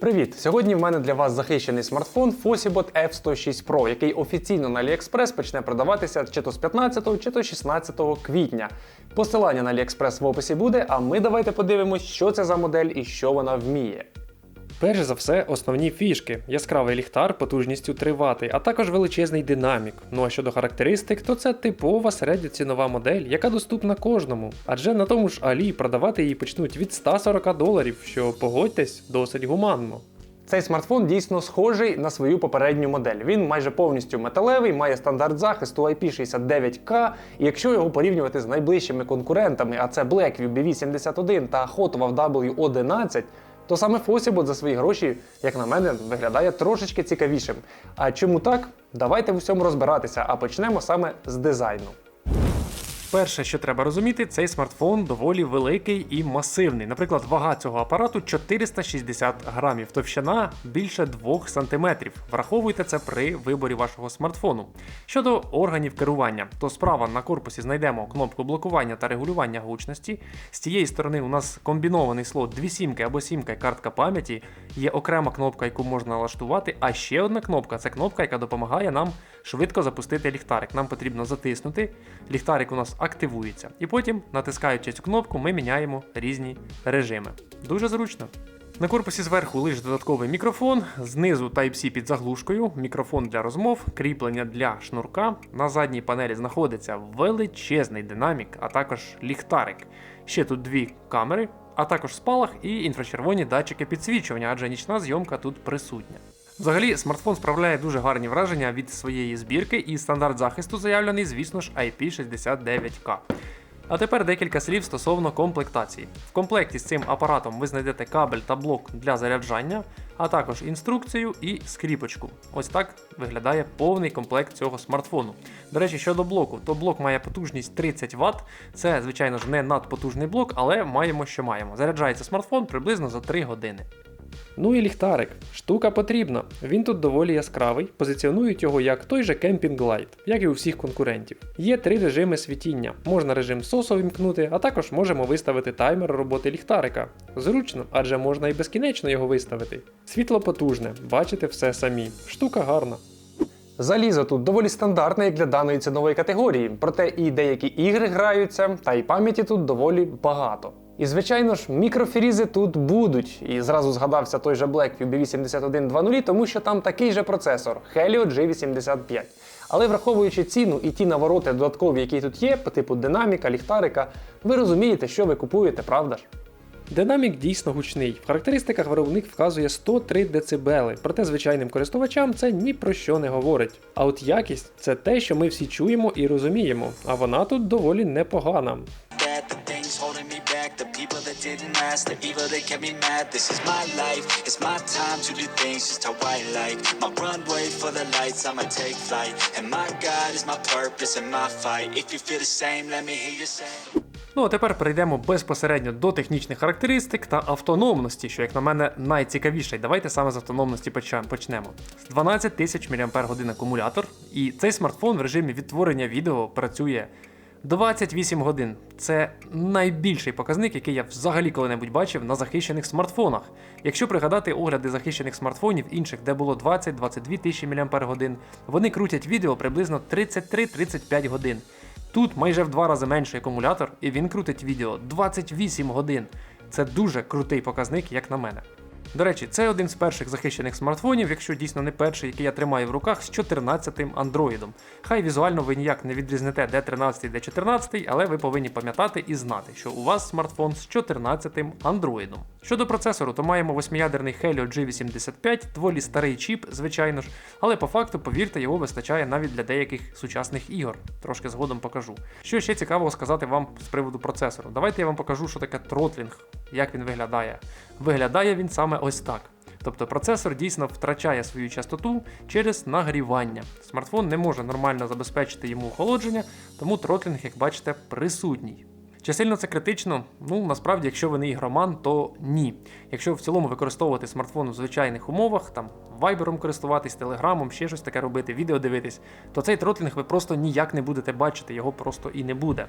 Привіт! Сьогодні в мене для вас захищений смартфон Fossibot F106 Pro, який офіційно на AliExpress почне продаватися чи то з 15, чи то 16 квітня. Посилання на AliExpress в описі буде, а ми давайте подивимось, що це за модель і що вона вміє. Перш за все, основні фішки: яскравий ліхтар потужністю 3 Вт, а також величезний динамік. Ну а щодо характеристик, то це типова середньоцінова модель, яка доступна кожному. Адже на тому ж Алі продавати її почнуть від 140 доларів, що погодьтесь, досить гуманно. Цей смартфон дійсно схожий на свою попередню модель. Він майже повністю металевий, має стандарт захисту IP69K, і якщо його порівнювати з найближчими конкурентами, а це Blackview BV71 та Hotwave W11, то саме Fosibot за свої гроші, як на мене, виглядає трошечки цікавішим. А чому так? Давайте в усьому розбиратися, а почнемо саме з дизайну. Перше, що треба розуміти, цей смартфон доволі великий і масивний. Наприклад, вага цього апарату 460 грамів, товщина більше 2 см. Враховуйте це при виборі вашого смартфону. Щодо органів керування, то справа на корпусі знайдемо кнопку блокування та регулювання гучності. З цієї сторони у нас комбінований слот 2 сімки або сімка і картка пам'яті. Є окрема кнопка, яку можна налаштувати, а ще одна кнопка це кнопка, яка допомагає нам швидко запустити ліхтарик. Нам потрібно затиснути. Ліхтарик у нас активується. І потім, натискаючи цю кнопку, ми міняємо різні режими. Дуже зручно. На корпусі зверху лише додатковий мікрофон, знизу Type-C під заглушкою, мікрофон для розмов, кріплення для шнурка. На задній панелі знаходиться величезний динамік, а також ліхтарик. Ще тут дві камери, а також спалах і інфрачервоні датчики підсвічування, адже нічна зйомка тут присутня. Взагалі, смартфон справляє дуже гарні враження від своєї збірки, і стандарт захисту заявлений, звісно ж, IP69K. А тепер декілька слів стосовно комплектації. В комплекті з цим апаратом ви знайдете кабель та блок для заряджання, а також інструкцію і скріпочку. Ось так виглядає повний комплект цього смартфону. До речі, щодо блоку, то блок має потужність 30 Вт. Це, звичайно ж, не надпотужний блок, але маємо, що маємо. Заряджається смартфон приблизно за 3 години. Ну і ліхтарик. Штука потрібна. Він тут доволі яскравий, позиціонують його як той же Camping Light, як і у всіх конкурентів. Є три режими світіння. Можна режим SOS увімкнути, а також можемо виставити таймер роботи ліхтарика. Зручно, адже можна і безкінечно його виставити. Світло потужне, бачите все самі. Штука гарна. Залізо тут доволі стандартне як для даної цінової категорії, проте і деякі ігри граються, та й пам'яті тут доволі багато. І звичайно ж, мікрофрізи тут будуть. І зразу згадався той же Blackview B8120, тому що там такий же процесор Helio G85. Але враховуючи ціну і ті навороти додаткові, які тут є, по типу динаміка, ліхтарика, ви розумієте, що ви купуєте, правда ж? Динамік дійсно гучний. В характеристиках виробник вказує 103 дБ, проте звичайним користувачам це ні про що не говорить. А от якість це те, що ми всі чуємо і розуміємо, а вона тут доволі непогана. Last, the evil that kept me mad. This is my life, it's my time to do things just how I like. My runway for the lights, I'ma take flight. And my God is my purpose and my fight. If you feel the same, let me hear you say. Ну а тепер перейдемо безпосередньо до технічних характеристик та автономності, що, як на мене, найцікавіше. Давайте саме з автономності почнемо. З 12 тисяч мАч акумулятор, і цей смартфон в режимі відтворення відео працює 28 годин. Це найбільший показник, який я взагалі коли-небудь бачив на захищених смартфонах. Якщо пригадати огляди захищених смартфонів інших, де було 20-22 тисячі мАч, вони крутять відео приблизно 33-35 годин. Тут майже в два рази менший акумулятор, і він крутить відео 28 годин. Це дуже крутий показник, як на мене. До речі, це один з перших захищених смартфонів, якщо дійсно не перший, який я тримаю в руках з 14-м андроїдом. Хай візуально ви ніяк не відрізнете де 13 де 14, але ви повинні пам'ятати і знати, що у вас смартфон з 14-м андроїдом. Щодо процесору, то маємо восьмиядерний Helio G85, доволі старий чіп, звичайно ж, але по факту, повірте, його вистачає навіть для деяких сучасних ігор. Трошки згодом покажу. Що ще цікавого сказати вам з приводу процесору? Давайте я вам покажу, що таке тротлінг, як він виглядає. Виглядає він саме ось так. Тобто процесор дійсно втрачає свою частоту через нагрівання. Смартфон не може нормально забезпечити йому охолодження, тому тротлінг, як бачите, присутній. Чи сильно це критично? Ну насправді, якщо ви не ігроман, то ні. Якщо в цілому використовувати смартфон у звичайних умовах, там вайбером користуватись, телеграмом, ще щось таке робити, відео дивитись, то цей тротлінг ви просто ніяк не будете бачити, його просто і не буде.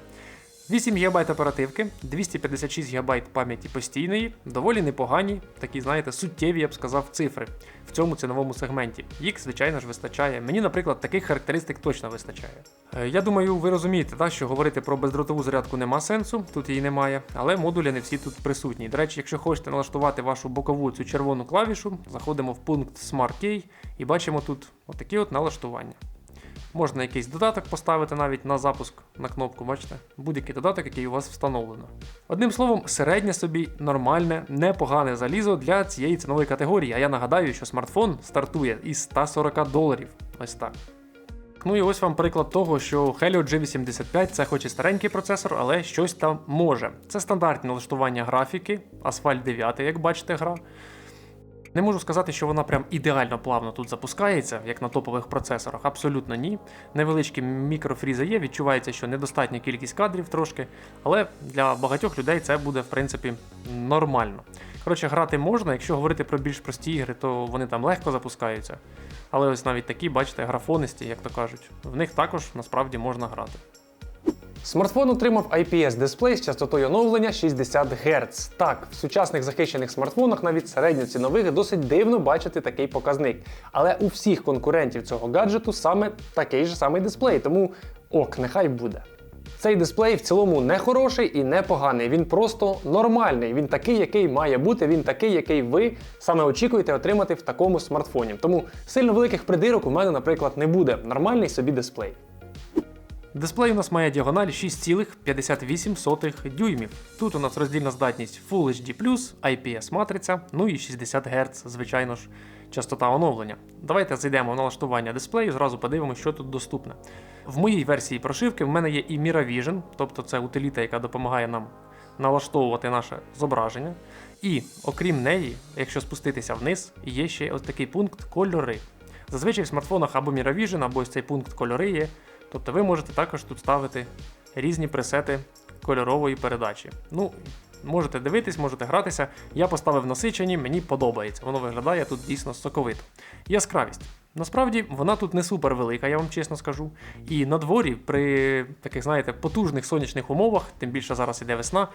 8 ГБ оперативки, 256 ГБ пам'яті постійної, доволі непогані, такі, знаєте, суттєві, я б сказав, цифри в цьому ціновому сегменті. Їх, звичайно ж, вистачає. Мені, наприклад, таких характеристик точно вистачає. Е, Я думаю, ви розумієте, так, що говорити про бездротову зарядку нема сенсу, тут її немає, але модулі не всі тут присутні. До речі, якщо хочете налаштувати вашу бокову цю червону клавішу, заходимо в пункт Smart Key і бачимо тут отакі от налаштування. Можна якийсь додаток поставити навіть на запуск на кнопку, бачите? Будь-який додаток, який у вас встановлено. Одним словом, середнє собі нормальне, непогане залізо для цієї цінової категорії. А я нагадаю, що смартфон стартує із 140 доларів. Ось так. Ну і ось вам приклад того, що Helio G85 це хоч і старенький процесор, але щось там може. Це стандартні налаштування графіки, Asphalt 9, як бачите, гра. Не можу сказати, що вона прям ідеально плавно тут запускається, як на топових процесорах. Абсолютно ні. Невеличкі мікрофрізи є, відчувається, що недостатня кількість кадрів трошки, але для багатьох людей це буде, в принципі, нормально. Коротше, грати можна, якщо говорити про більш прості ігри, то вони там легко запускаються. Але ось навіть такі, бачите, графонисті, як то кажуть, в них також насправді можна грати. Смартфон отримав IPS-дисплей з частотою оновлення 60 Гц. Так, в сучасних захищених смартфонах, навіть середньоцінових, досить дивно бачити такий показник. Але у всіх конкурентів цього гаджету саме такий же самий дисплей, тому ок, нехай буде. Цей дисплей в цілому не хороший і не поганий. Він просто нормальний. Він такий, який має бути. Він такий, який ви саме очікуєте отримати в такому смартфоні. Тому сильно великих придирок у мене, наприклад, не буде. Нормальний собі дисплей. Дисплей у нас має діагональ 6,58 дюймів. Тут у нас роздільна здатність Full HD+, IPS матриця, ну і 60 Гц, звичайно ж, частота оновлення. Давайте зайдемо в налаштування дисплею, і зразу подивимося, що тут доступне. В моїй версії прошивки в мене є і MiraVision, тобто це утиліта, яка допомагає нам налаштовувати наше зображення. І окрім неї, якщо спуститися вниз, є ще ось такий пункт кольори. Зазвичай в смартфонах або MiraVision, або ось цей пункт кольори є. Тобто ви можете також тут ставити різні пресети кольорової передачі. Ну, можете дивитись, можете гратися. Я поставив насичені, мені подобається. Воно виглядає тут дійсно соковито. Яскравість. Насправді вона тут не супер велика, я вам чесно скажу. І на дворі при таких, знаєте, потужних сонячних умовах, тим більше зараз іде весна,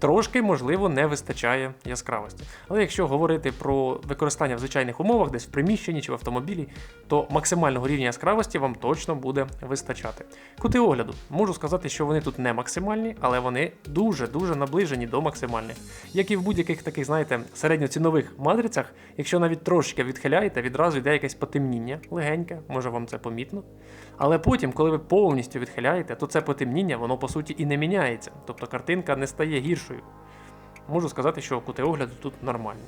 трошки, можливо, не вистачає яскравості. Але якщо говорити про використання в звичайних умовах, десь в приміщенні чи в автомобілі, то максимального рівня яскравості вам точно буде вистачати. Кути огляду, можу сказати, що вони тут не максимальні, але вони дуже-дуже наближені до максимальних. Як і в будь-яких таких, знаєте, середньоцінових матрицях, якщо навіть трошки відхиляєте, відразу йде якесь потемніння легеньке, може вам це помітно. Але потім, коли ви повністю відхиляєте, то це потемніння, воно по суті і не міняється. Тобто картинка не стає гіршою. Можу сказати, що кути огляду тут нормальні.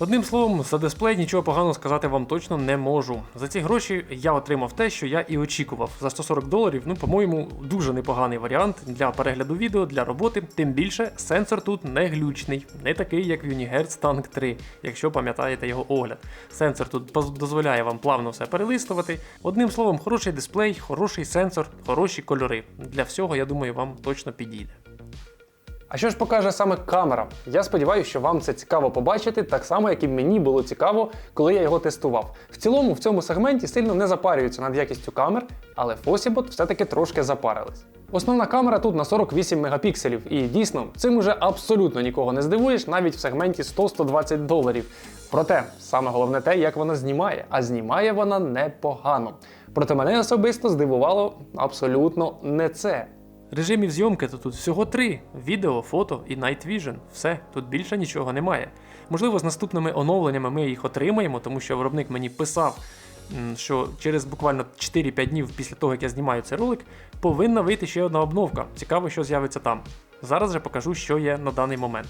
Одним словом, за дисплей нічого поганого сказати вам точно не можу. За ці гроші я отримав те, що я і очікував. За 140 доларів, ну, по-моєму, дуже непоганий варіант для перегляду відео, для роботи. Тим більше сенсор тут не глючний, не такий, як в Unihertz Tank 3, якщо пам'ятаєте його огляд. Сенсор тут дозволяє вам плавно все перелистувати. Одним словом, хороший дисплей, хороший сенсор, хороші кольори. Для всього, я думаю, вам точно підійде. А що ж покаже саме камера? Я сподіваюся, що вам це цікаво побачити, так само, як і мені було цікаво, коли я його тестував. В цілому в цьому сегменті сильно не запарюються над якістю камер, але Fosibot все-таки трошки запарились. Основна камера тут на 48 мегапікселів, і дійсно цим уже абсолютно нікого не здивуєш, навіть в сегменті 100-120 доларів. Проте саме головне те, як вона знімає, а знімає вона непогано. Проте мене особисто здивувало абсолютно не це. Режимів зйомки то тут всього три: відео, фото і Night Vision. Все, тут більше нічого немає. Можливо, з наступними оновленнями ми їх отримаємо, тому що виробник мені писав, що через буквально 4-5 днів після того, як я знімаю цей ролик, повинна вийти ще одна обновка. Цікаво, що з'явиться там. Зараз же покажу, що є на даний момент.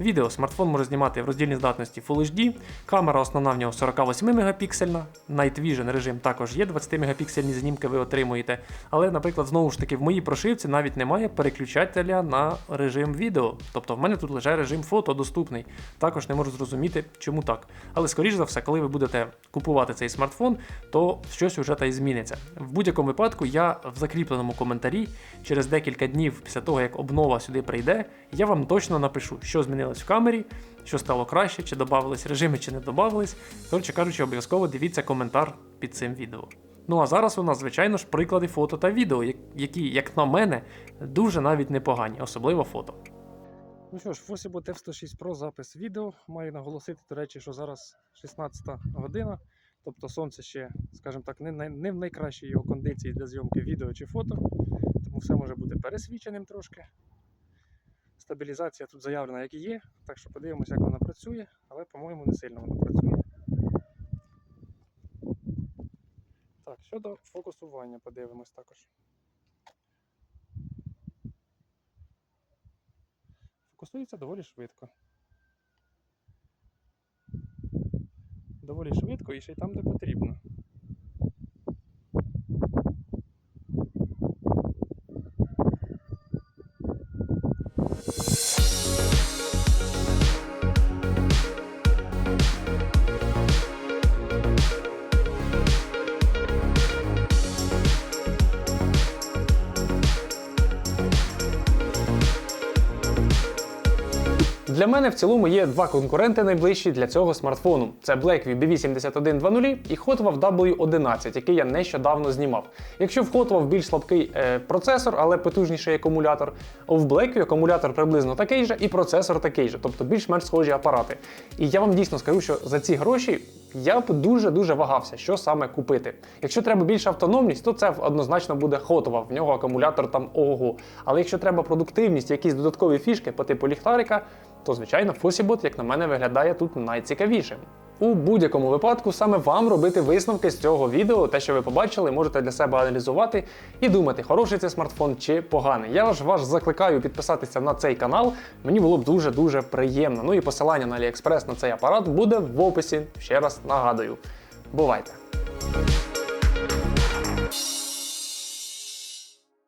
Відео смартфон може знімати в роздільній здатності Full HD, камера основна в нього 48 мегапіксельна, Night Vision режим також є, 20 мегапіксельні знімки ви отримуєте. Але, наприклад, знову ж таки, в моїй прошивці навіть немає переключателя на режим відео. Тобто в мене тут лише режим фото доступний. Також не можу зрозуміти, чому так. Але скоріш за все, коли ви будете купувати цей смартфон, то щось уже та й зміниться. В будь-якому випадку я в закріпленому коментарі через декілька днів після того, як обнова сюди прийде, я вам точно напишу, що змінилось в камері, що стало краще, чи додавались режими, чи не додавались. Коротше кажучи, обов'язково дивіться коментар під цим відео. Ну а зараз у нас, звичайно ж, приклади фото та відео, які, як на мене, дуже навіть непогані, особливо фото. Ну що ж, Fosibot F106 Pro запис відео. Маю наголосити, до речі, що зараз 16 година, тобто сонце ще, скажімо так, не, не в найкращій його кондиції для зйомки відео чи фото, тому все може бути пересвіченим трошки. Стабілізація тут заявлена, як і є, так що подивимося, як вона працює, але, по-моєму, не сильно вона працює. Так, щодо фокусування, подивимось також. Фокусується доволі швидко. Доволі швидко і ще й там, де потрібно. Для мене в цілому є два конкуренти найближчі для цього смартфону: це Blackview B8120 і Hotwave W11, який я нещодавно знімав. Якщо в Hotwave більш слабкий е, процесор, але потужніший акумулятор, в Blackview акумулятор приблизно такий же і процесор такий же, тобто більш-менш схожі апарати. І я вам дійсно скажу, що за ці гроші я б дуже-дуже вагався, що саме купити. Якщо треба більша автономність, то це однозначно буде Hotwave, в нього акумулятор там ого. Але якщо треба продуктивність, якісь додаткові фішки по типу ліхтарика, то звичайно Fosibot, як на мене, виглядає тут найцікавішим. У будь-якому випадку саме вам робити висновки з цього відео, те, що ви побачили, можете для себе аналізувати і думати, хороший це смартфон чи поганий. Я ж вас закликаю підписатися на цей канал. Мені було б дуже дуже приємно. Ну і посилання на AliExpress на цей апарат буде в описі. Ще раз нагадую. Бувайте!